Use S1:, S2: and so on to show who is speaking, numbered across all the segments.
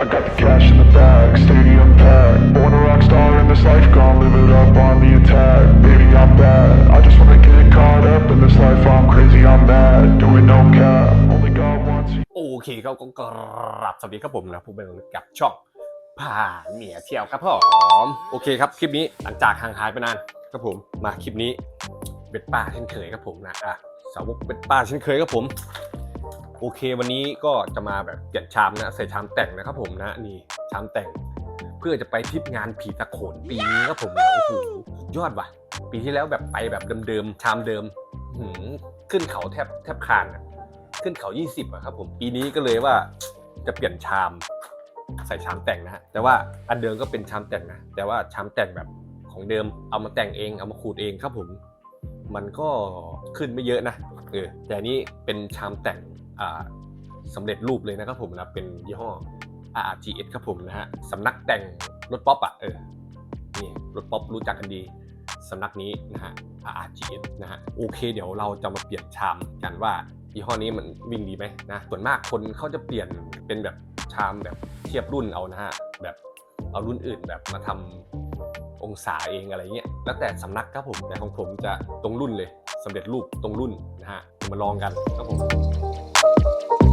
S1: I got the cash in the bag, stadium packed. Born a rock star in this life, gone live it up on the attack. Baby, I'm bad. I just wanna get caught up in this life. I'm crazy, I'm mad. Doing no cap. Only God wants you.
S2: โอเคครับก็กราบสวัสดีครับผมนะผู้เป็นกับช่องพาเมียเที่ยวครับผมโอเคครับคลิปนี้หลังจากห่างหายไปนานครับผมมาคลิปนี้เบ็ดป้าเช่นเคยครับผมนะอะสาวกเบ็ดป้าเช่นเคยครับผม โอเค วันนี้ก็จะมาแบบเปลี่ยนชามนะใส่ชามแต่งนะครับผมนะนี่ชามแต่ง เพื่อจะไปทริปงานผีตะโขนปีนี้ครับผมโอ้โหยอดว่ะ ปีที่แล้วแบบไปแบบเดิมๆชามเดิมหืมขึ้นเขาแทบแทบคานอะขึ้นเขา 20อะครับผมปีนี้ก็เลยว่าจะเปลี่ยนชามใส่ชามแต่งนะฮะแต่ว่าอันเดิมก็เป็นชามแต่งนะแต่ว่าชามแต่งแบบของเดิมเอามาแต่งเองเอามาขูดเองครับผม มันก็ขึ้นไม่เยอะนะเออแต่นี้เป็นชามแต่ง สำเร็จรูปเลยนะครับผมนะเป็นยี่ห้อ RGS ครับผมนะฮะสำนักแต่งรถป๊อปอะเออนี่รถป๊อปรู้จักกันดีสำนักนี้นะฮะ RGS นะฮะโอเค เดี๋ยวเราจะมาเปลี่ยนชามกันว่ายี่ห้อนี้มันวิ่งดีไหมนะส่วนมากคนเขาจะเปลี่ยนเป็นแบบชามแบบเทียบรุ่นเอานะฮะแบบเอารุ่นอื่นแบบมาทำองศาเองอะไรเงี้ยแล้วแต่สำนักครับผมแต่ของผมจะตรงรุ่นเลย สำเร็จรูปตรงรุ่นนะฮะมาลองกันครับผม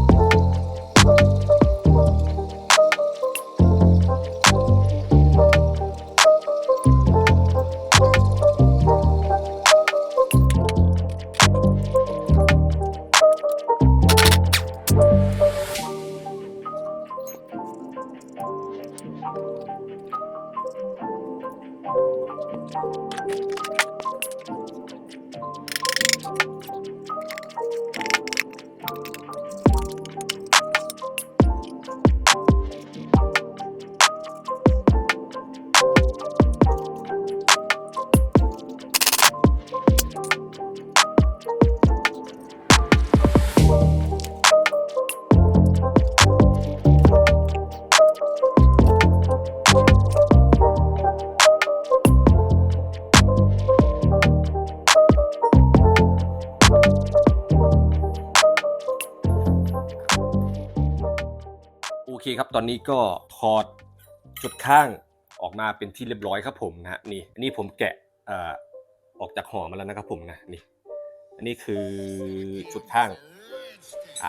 S2: ครับ ตอนนี้ก็ถอดจุดข้างออกมาเป็นที่เรียบร้อยครับผมนะฮะนี่อันนี้ผมแกะอออกจากห่อมาแล้วนะครับผมนะนี่อันนี้คือชุดข้าง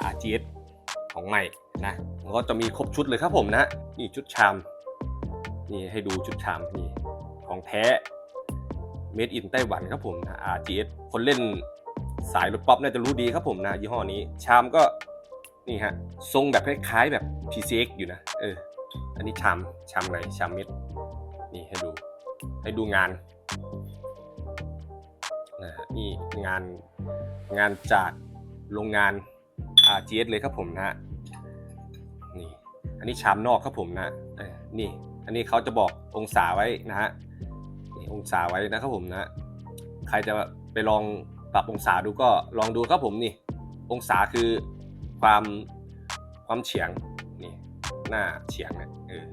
S2: RGS ของใหม่นะก็จะมีครบชุดเลยครับผมนะนี่ชุดชามนี่ให้ดูชุดชามนี่ของแท้ Made in ไต้หวันครับผมนะ RGS คนเล่นสายรถป๊อปน่าจะรู้ดีครับผมนะยี่ห้อนี้ ชามก็ นี่ฮะทรงแบบคล้ายๆแบบ PCX อยู่นะเอออันนี้ชามชามอะไรชามเม็ด นี่ให้ดู ให้ดูงานนะฮะนี่งานงานจากโรงงาน RGS เลยครับผมนะฮะนี่อันนี้ชามนอกครับผมนะออนี่อันนี้เขาจะบอกองศาไว้นะฮะนี่องศาไว้นะครับผมนะใครจะไปลองปรับองศาดูก็ลองดูครับผมนี่ องศาคือ ความความเฉียงนี่หน้าเฉียงเนี่ยเออ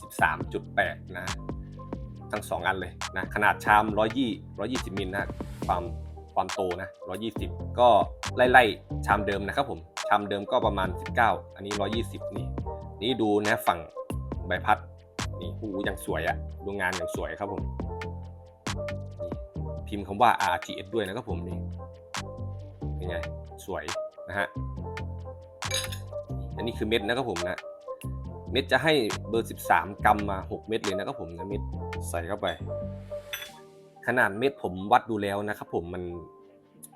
S2: สิบสามจุดแปดนะทั้งสองอันเลยนะขนาดชามร้อยยี่ร้อยี่สิบมิลนะความความโตนะร้อยี่สิบก็ไล่ไล่ชามเดิมนะครับผมชามเดิมก็ประมาณสิบเก้าอันนี้ร้อยี่สิบนี่ นี่ดูนะฝั่งใบพัด นี่หูอย่างสวยอะดูงานอย่างสวยครับผมนี่พิมพ์คำว่า RGS ด้วยนะครับผมนี่เป็นไง สวยนะฮะ อันนี้คือเม็ดนะครับผมนะ เม็ดจะให้เบอร์ 13 กรัมมา 6 เม็ดเลยนะครับผมนะเม็ดใส่เข้าไป ขนาดเม็ดผมวัดดูแล้วนะครับผมมัน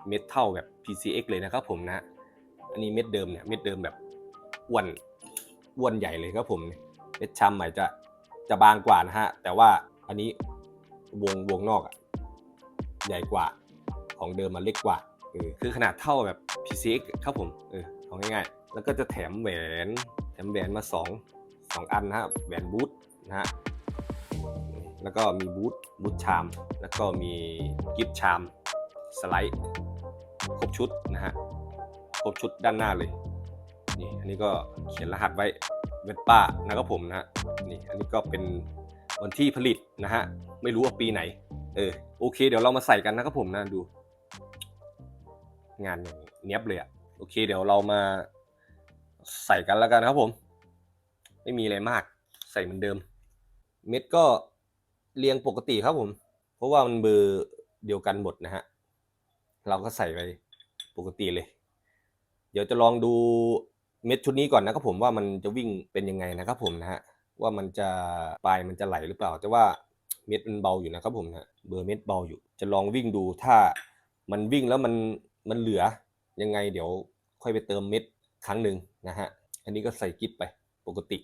S2: เม็ดเท่าแบบ PCX เลยนะครับผมนะ อันนี้เม็ดเดิมเนี่ยเม็ดเดิมแบบอ้วนอ้วนใหญ่เลยครับผม เม็ดชามใหม่จะจะบางกว่านะฮะ แต่ว่าอันนี้วงวงนอกอะใหญ่กว่าของเดิมมันเล็กกว่าคือขนาดเท่าแบบ PCX ครับผมเออเอาง่ายๆ แล้วก็จะแถมแหวนแถมแหวนมาสองสองอันนะฮะแหวนบูทนะฮะแล้วก็มีบูทบูทชาม แล้วก็มีกิฟต์ชามสไลด์ครบชุดนะฮะครบชุดด้านหน้าเลยนี่อันนี้ก็เขียนรหัสไว้เวทป้านะครับผมนะฮะนี่อันนี้ก็เป็นวันที่ผลิตนะฮะไม่รู้ว่าปีไหน เออโอเค เดี๋ยวเรามาใส่กันนะครับผมนะดู งานอย่างเนี้ยบเลยอะโอเค เดี๋ยวเรามา ใส่กันแล้วกันครับผม
S3: ไม่มีอะไรมาก ใส่เหมือนเดิม เม็ดก็เรียงปกติครับผม เพราะว่ามันเบอร์เดียวกันหมดนะฮะ เราก็ใส่ไปปกติเลย เดี๋ยวจะลองดูเม็ดชุดนี้ก่อนนะครับผมว่ามันจะวิ่งเป็นยังไงนะครับผมนะฮะว่ามันจะปลายมันจะไหลหรือเปล่า แต่ว่าเม็ดมันเบาอยู่นะครับผมนะเบอร์เม็ดเบาอยู่ จะลองวิ่งดูถ้ามันวิ่งแล้วมันมันเหลือยังไงเดี๋ยวค่อยไปเติมเม็ดครั้งหนึ่ง นะฮะ อันนี้ก็ใส่กิ๊บไปปกติ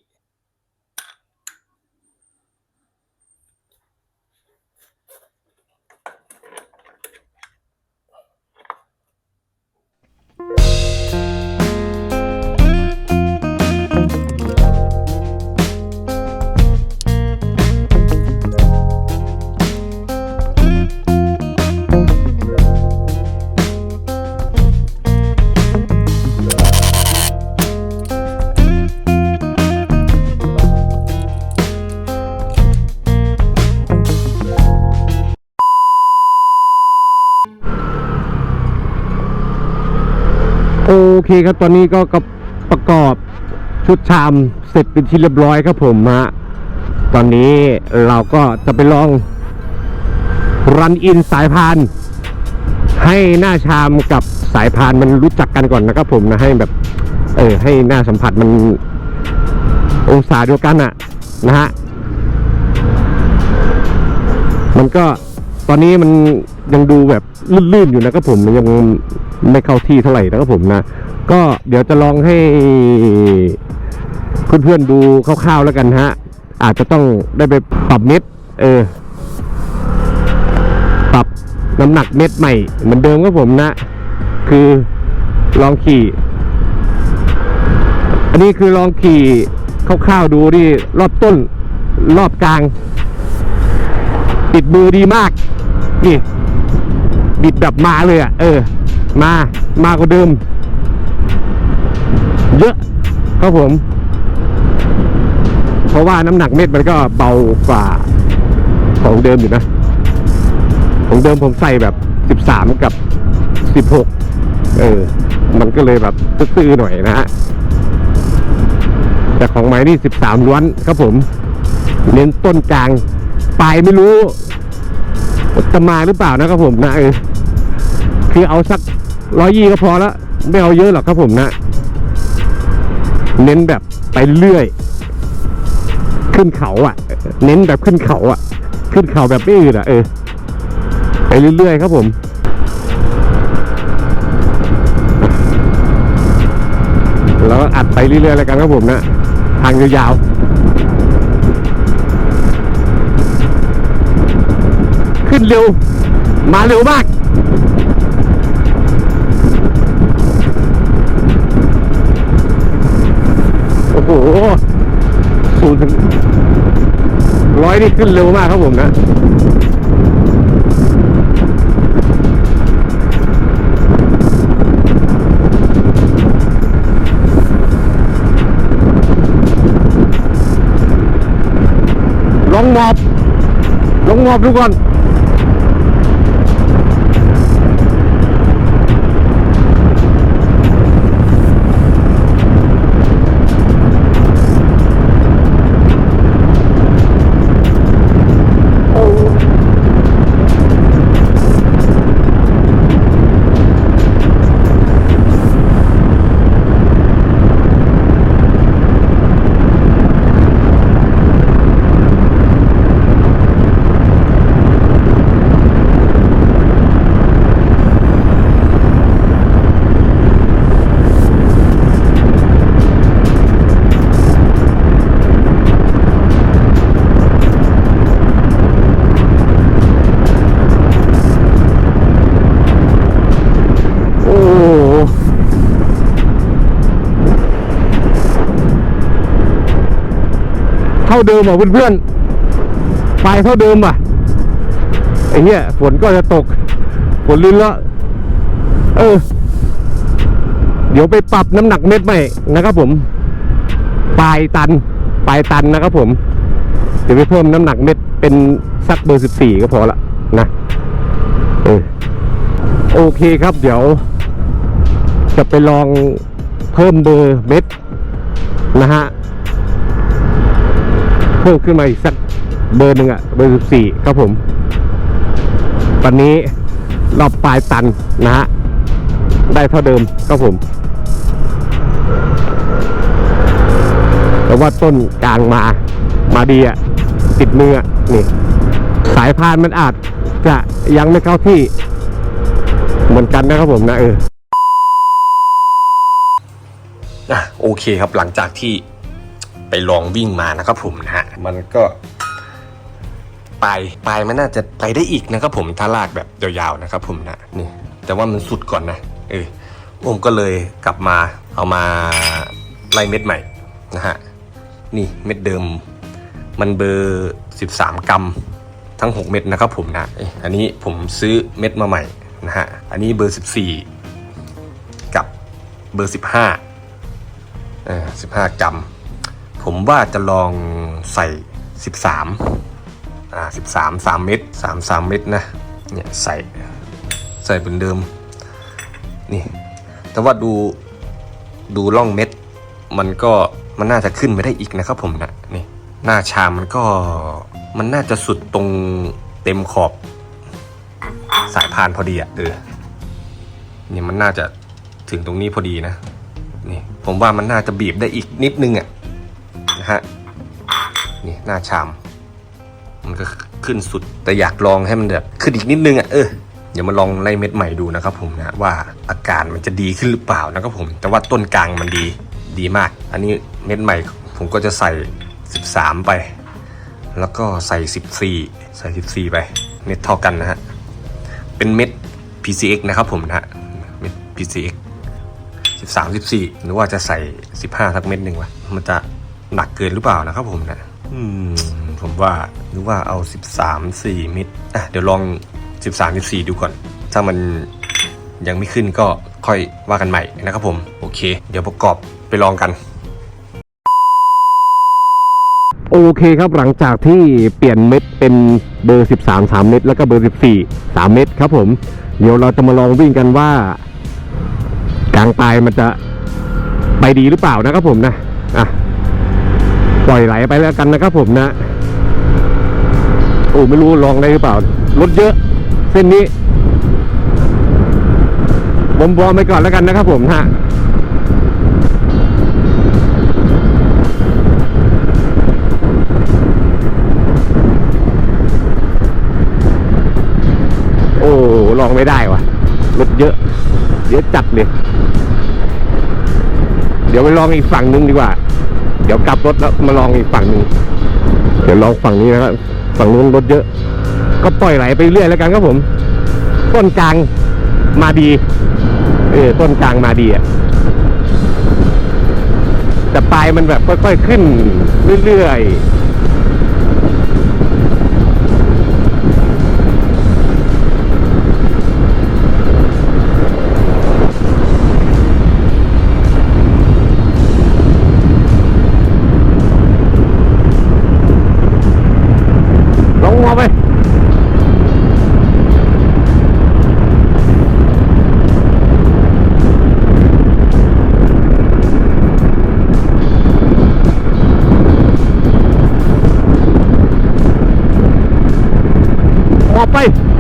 S2: เคครับตอนนี้ก็กประกอบชุดชามเสร็จเป็นที่เรียบร้อยครับผมฮะตอนนี้เราก็จะไปลองรันอินสายพานให้หน้าชามกับสายพานมันรู้จักกันก่อนนะครับผมนะให้แบบ เออให้หน้าสัมผัสมันองศาเดียวกันอะนะฮะมันก็ตอนนี้มันยังดูแบบลื่นๆอยู่นะครับผมยังไม่เข้าที่เท่าไหร่นะครับผมนะ ก็เดี๋ยวจะลองให้เพื่อนๆดูคร่าวๆแล้วกันฮะ อาจจะต้องได้ไปปรับเม็ด เออ ปรับน้ำหนักเม็ดใหม่ เหมือนเดิมครับผมนะ คือลองขี่ อันนี้คือลองขี่คร่าวๆดูดิรอบต้น รอบกลางติดมือดีมาก นี่ บิดแบบมาเลยอะ เออ มา มากว่าเดิม เยอะครับผม เพราะว่าน้ำหนักเม็ดมันก็เบากว่าของเดิมอยู่นะ ของเดิมผมใส่แบบ 13 กับ 16 เออ มันก็เลยแบบตื้อหน่อยนะฮะ แต่ของไม้นี่ 13 ล้วนครับผม เน้นต้นกลาง ปลายไม่รู้จะมาหรือเปล่านะครับผมนะเออคือเอาสักร้อยยี่ก็พอแล้ว ไม่เอาเยอะหรอกครับผมนะ เน้นแบบไปเรื่อย ขึ้นเขาอะ เน้นแบบขึ้นเขาอะ ขึ้นเขาแบบไม่อืดอะเออ ไปเรื่อยๆครับผมแล้วก็อัดไปเรื่อยๆแล้วกันครับผมนะ ทางยาวๆ ขึ้นเร็ว มาเร็วมาก หศูนย์ถึงร้อยนี่ขึ้นเร็วมากครับผมนะลงมอบลงมอบดูก่อน ท่าเดิมอะเพื่อนๆปลายเท่าเดิมอะไอ้เหี้ยฝนก็จะตกฝนลื่นแล้วเออ เดี๋ยวไปปรับน้ำหนักเม็ดใหม่นะครับผมปลายตันปลายตันนะครับผม เดี๋ยวไปเพิ่มน้ำหนักเม็ดเป็นสักเบอร์สิบสี่ก็พอละนะเออโอเคครับ เดี๋ยว จะไปลองเพิ่มเบอร์เม็ดนะฮะ
S4: พิ่มขึ้นมาอีกสักเบอร์หนึ่งอะเบอร์สิบสี่ครับผม ตอนนี้รอบปลายตันนะฮะ ได้เท่าเดิมครับผม แต่ว่าต้นกลางมา มาดีอะติดมืออะนี่ สายพานมันอาจจะยังไม่เข้าที่ เหมือนกันนะครับผมนะเออ
S2: อะโอเคครับหลังจากที่ ไปลองวิ่งมานะครับผมนะฮะมันก็ปลายปลายมันน่าจะไปได้อีกนะครับผมถ้าลากแบบยาวๆนะครับผมนะนี่แต่ว่ามันสุดก่อนนะเออผมก็เลยกลับมาเอามาไล่เม็ดใหม่นะฮะนี่เม็ดเดิม มันเบอร์ 13 กรัมทั้ง 6 เม็ดนะครับผมนะอันนี้ผมซื้อเม็ดมาใหม่นะฮะอันนี้เบอร์ 14 กับเบอร์ 15เออสิบห้ากรัม ผมว่าจะลองใส่สิบสามอ่าสิบสามสามเม็ดสามสามเม็ดนะ เนี่ยใส่ใส่เหมือนเดิม นี่ แต่ว่าดูดูร่องเม็ด มันก็มันน่าจะขึ้นไปได้อีกนะครับผมนะนี่ หน้าชามมันก็มันน่าจะสุดตรงเต็มขอบ สายพานพอดีอะเออเนี่ยมันน่าจะถึงตรงนี้พอดีนะ นี่ ผมว่ามันน่าจะบีบได้อีกนิดนึงอะ นะฮะนี่หน้าชาม มันก็ขึ้นสุดแต่อยากลองให้มันแบบขึ้นอีกนิดนึงอะเออเดี๋ยวมาลองไล่เม็ดใหม่ดูนะครับผมนะว่าอาการมันจะดีขึ้นหรือเปล่านะครับผม แต่ว่าต้นกลางมันดีดีมาก อันนี้เม็ดใหม่ผมก็จะใส่ 13 ไป แล้วก็ใส่ 14 ใส่ 14 ไป เม็ดเท่ากันนะฮะ เป็นเม็ด PCX นะครับผมนะฮะ เม็ด PCX สิบสามสิบสี่หรือว่าจะใส่สิบห้าสักเม็ดหนึ่งวะ มันจะ หนักเกินหรือเปล่านะครับผมนะอืมผมว่าหรือว่าเอาสิบสามสี่เม็ดอะเดี๋ยวลองสิบสามสิบสี่ดูก่อน ถ้ามันยังไม่ขึ้นก็ค่อยว่ากันใหม่นะครับผม โอเค เดี๋ยวประกอบไปลองกัน
S4: โอเคครับหลังจากที่เปลี่ยนเม็ดเป็นเบอร์ 13 3 เม็ดแล้วก็เบอร์ 14 3 เม็ดครับผม เดี๋ยวเราจะมาลองวิ่งกันว่า กลางปลายมันจะไปดีหรือเปล่านะครับผมนะ ปล่อยไหลไปแล้วกันนะครับผมนะโอ้ไม่รู้ลองได้หรือเปล่ารถเยอะ เส้นนี้บมบอมไปก่อนแล้วกันนะครับผมฮะโอ้ลองไม่ได้วะรถเยอะ เยอะจัดเลย เดี๋ยวไปลองอีกฝั่งหนึงดีกว่า เดี๋ยวกลับรถแล้วมาลองอีกฝั่งหนึ่งเดี๋ยวลองฝั่งนี้นะครับฝั่งนู้นรถเยอะ ก็ปล่อยไหลไปเรื่อยแล้วกันครับผม ต้นกลางมาดี เออต้นกลางมาดีอะแต่ปลายมันแบบค่อยๆขึ้นเรื่อยๆ ลงหัว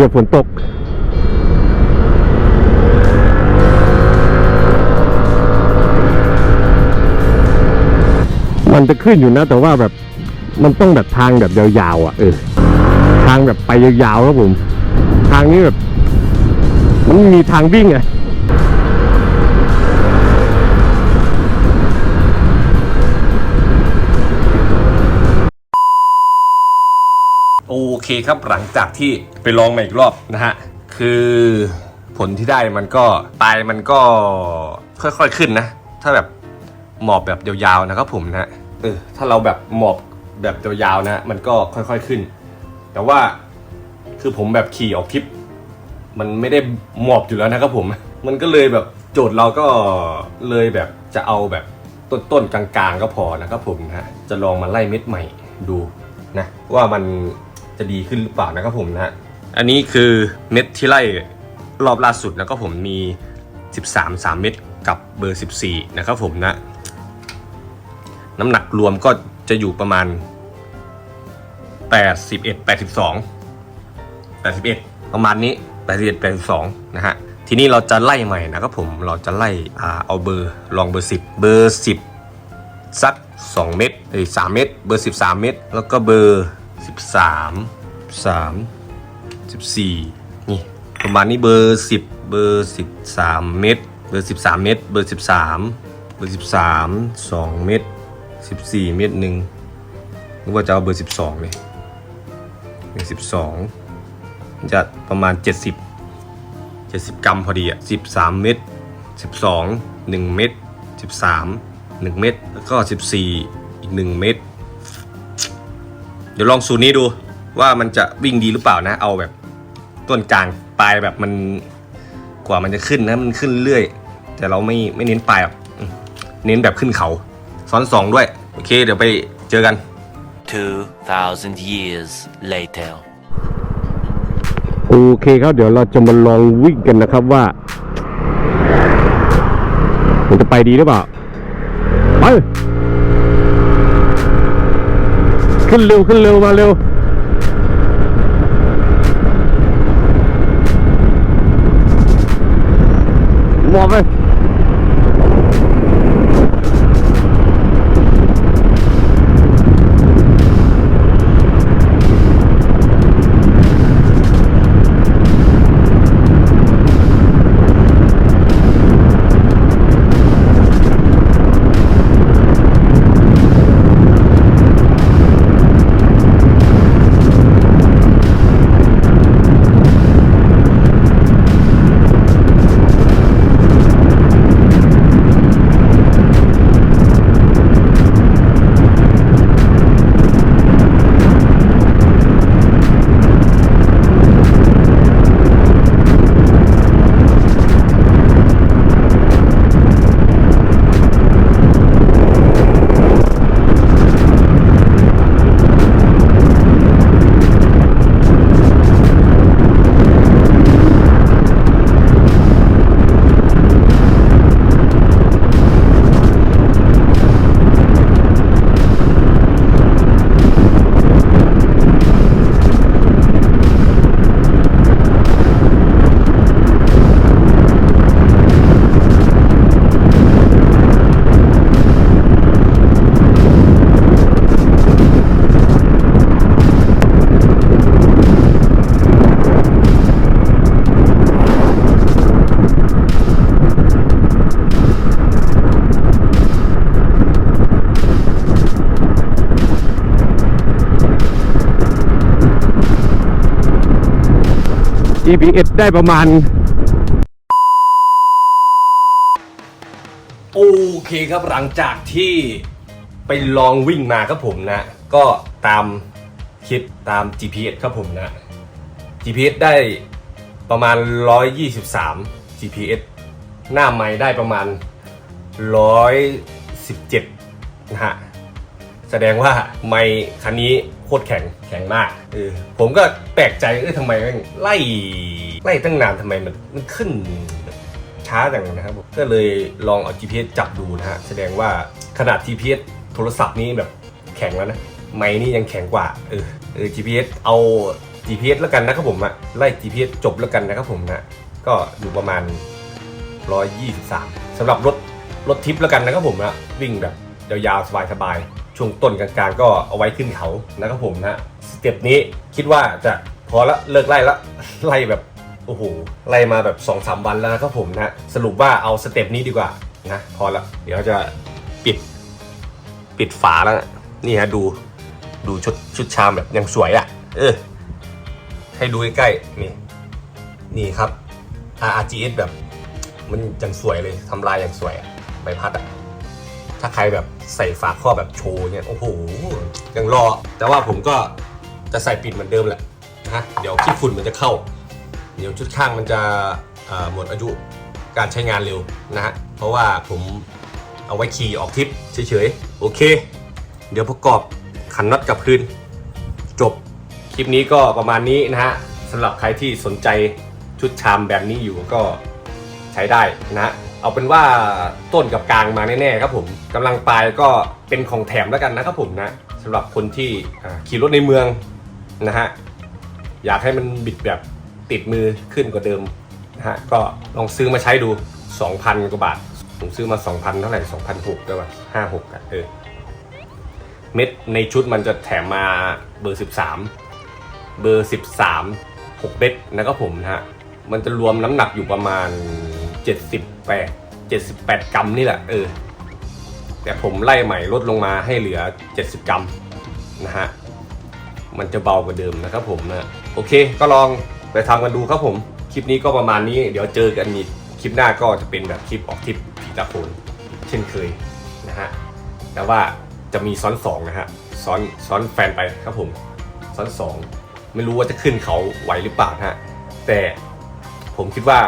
S4: หี้ยฝนตกมันจะขึ้นอยู่นะ แต่ว่าแบบมันต้องแบบทางแบบยาวๆอะเออทางแบบไปยาวๆครับผม ทางนี้แบบ มันมีทางวิ่ง
S2: ไง เคครับหลังจากที่ไปลองมาอีกรอบนะฮะ คือผลที่ได้มันก็ปลายมันก็ค่อยๆขึ้นนะ ถ้าแบบหมอบแบบยาวๆนะครับผมนะเออถ้าเราแบบหมอบแบบยาวๆนะมันก็ค่อยๆขึ้น แต่ว่าคือผมแบบขี่ออกทริป มันไม่ได้หมอบอยู่แล้วนะครับผม มันก็เลยแบบโจทย์เราก็เลยแบบจะเอาแบบต้นๆกลางๆ ก็พอนะครับผมนะฮะจะลองมาไล่เม็ดใหม่ดูนะว่ามัน จะดีขึ้นหรือเปล่านะครับผมนะฮะอันนี้คือเม็ดที่ไล่รอบล่าสุดนะครับผมมี 13 3 เม็ดกับเบอร์ 14 นะครับผมนะ น้ำหนักรวมก็จะอยู่ประมาณ 81 82 81 ประมาณนี้ 81 82 นะฮะ ทีนี้เราจะไล่ใหม่นะครับผม เราจะไล่อ่าเอาเบอร์ลองเบอร์ 10 เบอร์ 10 สัก 2 เม็ดเอ้ย3เม็ดเบอร์ 13 เม็ดแล้วก็เบอร์ 13 3 14นี่ประมาณนี้เบอร์10เบอร์13เม็ดเบอร์13เม็ดเบอร์13เบอร์13 2เม็ด14เม็ดหนึ่งนึกว่าจะเอาเบอร์12เลยเบอร์12จะประมาณ70 70กรัมพอดีอะ13เม็ด12 1เม็ด13 1เม็ดแล้วก็14อีก1เม็ดเดี๋ยวลองสูตรนี้ดูว่ามันจะวิ่งดีหรือเปล่านะ เอาแบบต้นกลางปลายแบบมันกว่ามันจะขึ้นนะมันขึ้นเรื่อย แต่เราไม่ไม่เน้นปลายหรอกอืมเน้นแบบขึ้นเขาซ้อนสองด้วย โอเค เดี๋ยวไปเจอกัน
S5: 2,000 years later.
S4: โอเคครับเดี๋ยวเราจะมาลองวิ่งกันนะครับว่ามันจะไปดีหรือเปล่าไป ขึ้นเร็วขึ้นเร็วมาเร็วมอบไป GPS ได้ประมาณ
S2: โอเคครับหลังจากที่ไปลองวิ่งมาครับผมนะ ก็ตามคลิปตาม GPS ครับผมนะ GPS ได้ประมาณ 123 GPS หน้าไม้ได้ประมาณ 117 นะฮะ แสดงว่าไมค์คันนี้ คตรแข็งแข็งมากเออผมก็แปลกใจเออทำไมแม่งไล่ไล่ตั้งนานทำไมมันมันขึ้นแบบช้าจังนะครับผมก็เลยลองเอา GPS จับดูนะฮะแสดงว่าขนาด GPS โทรศัพท์นี้แบบแข็งแล้วนะไมค์นี่ยังแข็งกว่าเออเออ GPS เอา GPS แล้วกันนะครับผมอะไล่ GPS จบแล้วกันนะครับผมนะก็อยู่ประมาณ 123สำหรับรถรถทิปแล้วกันนะครับผมนะวิ่งแบบยาวๆสบายๆช่วงต้นกลางๆ ก็เอาไว้ขึ้นเขานะครับผมนะสเต็ปนี้คิดว่าจะพอละเลิกไล่ละไล่แบบโอ้โหไล่มาแบบ2อสวันแล้วนะครับผมนะสรุปว่าเอาสเต็ปนี้ดีกว่านะพอละเดี๋ยวจะปิดปิดฝาแล้วนะนี่ฮะดูดูชุดชุดชามแบบยังสวยอะ่ะ เออ ให้ดูใกล้ๆนี่นี่ครับ RGS แบบ มันยังสวยเลยทำลายยังสวยอะใบพัดอะถ้าใครแบบ ใส่ฝาครอบแบบโชว์เนี่ยโอ้โหยังรอ แต่ว่าผมก็จะใส่ปิดเหมือนเดิมแหละนะเดี๋ยวขี้ฝุ่นมันจะเข้า เดี๋ยวชุดข้างมันจะหมดอายุการใช้งานเร็วนะฮะเพราะว่าผมเอาไว้ขี่ออกทริปเฉยๆโอเค เดี๋ยวประกอบขันน็อตกับพื้นจบคลิปนี้ก็ประมาณนี้นะฮะสำหรับใครที่สนใจชุดชามแบบนี้อยู่ก็ใช้ได้นะฮะ เอาเป็นว่าต้นกับกลางมาแน่ๆครับผมกำลังปลายก็เป็นของแถมแล้วกันนะครับผมนะสำหรับคนที่ขี่รถในเมืองนะฮะอยากให้มันบิดแบบติดมือขึ้นกว่าเดิมนะฮะก็ลองซื้อมาใช้ดู 2,000 กว่าบาท ผมซื้อมา 2,000 เท่าไหร่2,600ด้วยว่ะ56อะเออเม็ดในชุดมันจะแถมมาเบอร์ 13 เบอร์ 13 6เม็ดนะครับผมนะฮะมันจะรวมน้ำหนักอยู่ประมาณ 78 78 กรัมนี่แหละเออแต่ผมไล่ใหม่ลดลงมาให้เหลือ 70 กรัมนะฮะมันจะเบากว่าเดิมนะครับผมนะโอเคก็ลองไปทำกันดูครับผม คลิปนี้ก็ประมาณนี้ เดี๋ยวเจอกันอีกคลิปหน้าก็จะเป็นแบบคลิปออกทริปผีตาโขนเช่นเคยนะฮะแต่ว่าจะมีซ้อนสองนะฮะซ้อนซ้อนแฟนไปครับผม ซ้อนสองไม่รู้ว่าจะขึ้นเขาไหวหรือเปล่านะฮะแต่ผมคิดว่า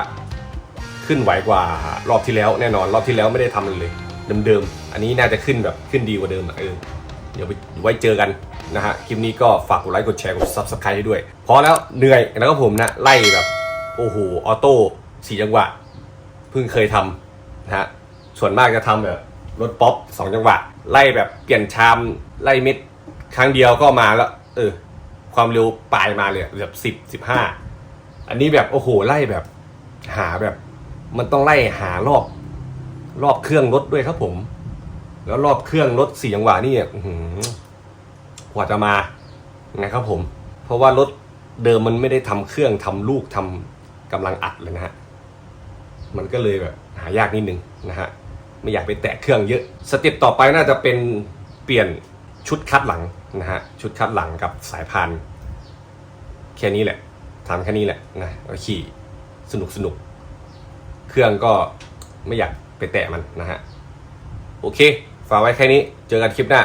S2: ขึ้นไหวกว่ารอบที่แล้วแน่นอนรอบที่แล้วไม่ได้ทำมันเลย เดิมๆ อันนี้น่าจะขึ้นแบบขึ้นดีกว่าเดิมอะเออเดี๋ยวไปไว้เจอกันนะฮะคลิปนี้ก็ฝากกดไลค์กดแชร์กด subscribe ให้ด้วย พอแล้วเหนื่อยแล้วก็ผมนะไล่แบบโอ้โหออโต้สี่จังหวะเพิ่งเคยทำนะฮะส่วนมากจะทำแบบรถป๊อปสองจังหวะ ไล่แบบเปลี่ยนชามไล่เม็ดครั้งเดียวก็มาแล้ว เออ ความเร็วปลายมาเลยแบบสิบสิบห้าอันนี้แบบโอ้โหไล่แบบหาแบบ มันต้องไล่หารอบ รอบเครื่องรถด้วยครับผม แล้วรอบเครื่องรถสี่จังหวะนี่อื้อหือกว่าจะมานะครับผม เพราะว่ารถเดิมมันไม่ได้ทำเครื่องทำลูกทำกำลังอัดเลยนะฮะมันก็เลยแบบหายากนิดนึงนะฮะไม่อยากไปแตะเครื่องเยอะ สเต็ปต่อไปน่าจะเป็นเปลี่ยนชุดคัดหลังนะฮะชุดคัดหลังกับสายพานแค่นี้แหละทำแค่นี้แหละนะขี่สนุกสนุก เครื่องก็ไม่อยากไปแตะมันนะฮะ โอเค ฝากไว้แค่นี้ เจอกันคลิปหน้า